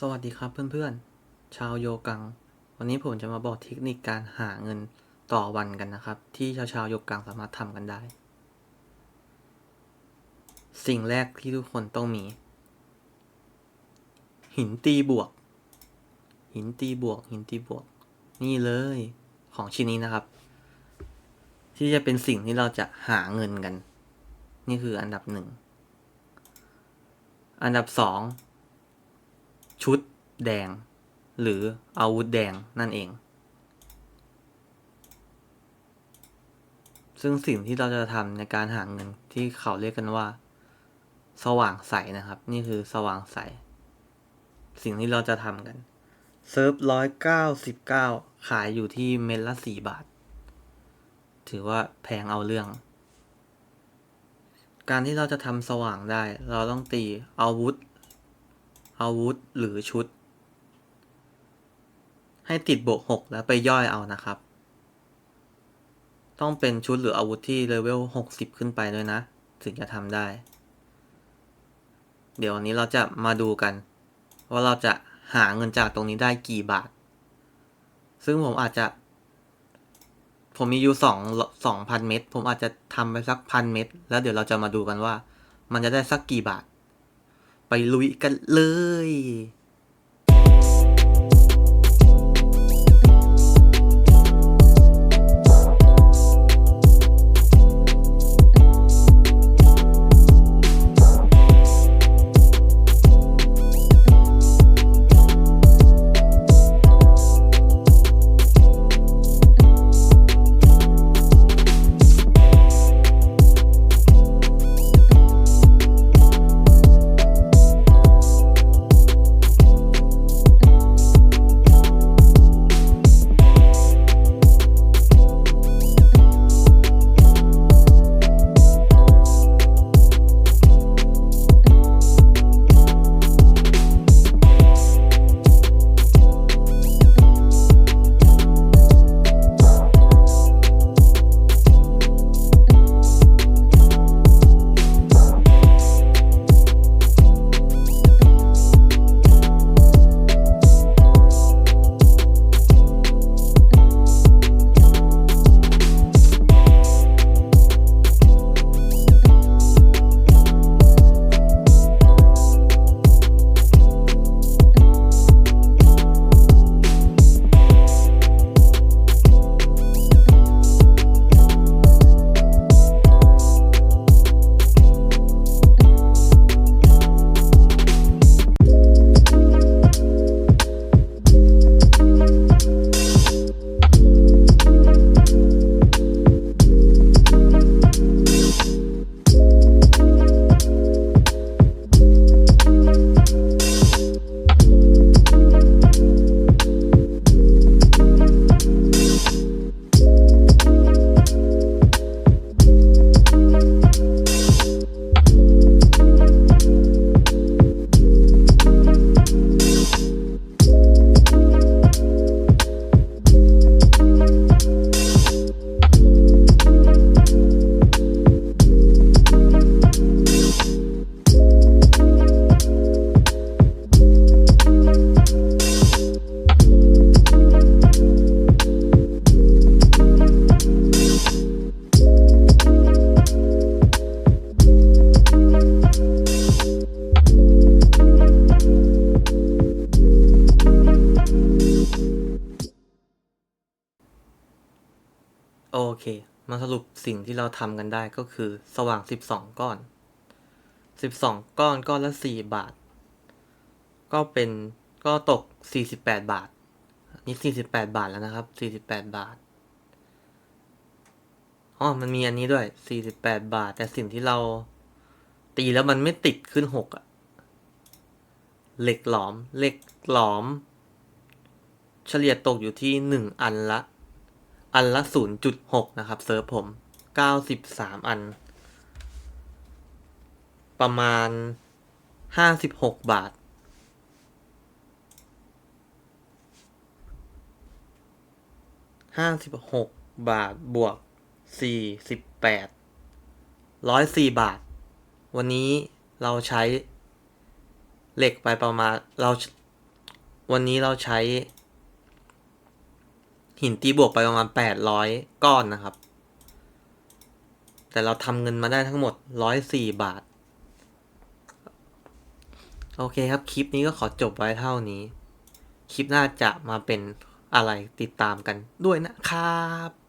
สวัสดีครับเพื่อนๆ ชาวโยกัง วันนี้ผมจะมาบอกเทคนิคการหาเงินต่อวันกันนะครับ ที่ชาวชาวโยกังสามารถทำกันได้ สิ่งแรกที่ทุกคนต้องมี หินตีบวก หินตีบวก หินตีบวก นี่เลยของชิ้นนี้นะครับ ที่จะเป็นสิ่งที่เราจะหาเงินกัน นี่คืออันดับหนึ่ง อันดับสอง ชุดแดง หรืออาวุธแดงนั่นเอง ซึ่งสิ่งที่เราจะทำในการหาเงินที่เขาเรียกกันว่า สว่างใสนะครับ นี่คือสว่างใส สิ่งที่เราจะทำกันเซิร์ฟร้อยเก้าสิบเก้าขายอยู่ที่เม็ดละสี่บาท ถือว่าแพงเอาเรื่อง การที่เราจะทำสว่างได้ เราต้องตีอาวุธ อาวุธหรือชุด ให้ติดบวกหกแล้วไปย่อยเอานะครับ ต้องเป็นชุดหรืออาวุธที่เลเวลหกสิบขึ้นไปด้วยนะ ถึงจะทำได้ เดี๋ยววันนี้เราจะมาดูกัน ว่าเราจะหาเงินจากตรงนี้ได้กี่บาท ซึ่งผมอาจจะ ผมมีอยู่สองสองพันเม็ดผมอาจจะทำไปสักพันเม็ดแล้วเดี๋ยวเราจะมาดูกันว่า มันจะได้สักกี่บาท ลุยกันเลย เค มาสรุปสิ่งที่เราทำกันได้ก็คือสว่าง 12 ก้อน 12 ก้อนก้อนละ 4 บาท ก็เป็นก็ตก 48 บาท นี่ 48 บาทแล้วนะครับ 48 บาทอ๋อมันมีอันนี้ด้วย 48 บาท แต่สิ่งที่เราตีแล้วมันไม่ติดขึ้น 6อะเหล็กหลอม เหล็กหลอม เฉลี่ยตกอยู่ที่ 1 อันละ อันละ 0.6 นะครับ เซิร์ฟผม 93 อัน ประมาณ 56 บาท56บหกบาทบวก48 104บาท วันนี้เราใช้เหล็กไปประมาณเรา วันนี้เราใช้ หินตีบวกไปประมาณแปดร้อยก้อนนะครับ แต่เราทำเงินมาได้ทั้งหมดร้อยสี่บาท โอเคครับ คลิปนี้ก็ขอจบไว้เท่านี้ คลิปหน้าจะมาเป็นอะไรติดตามกันด้วยนะครับ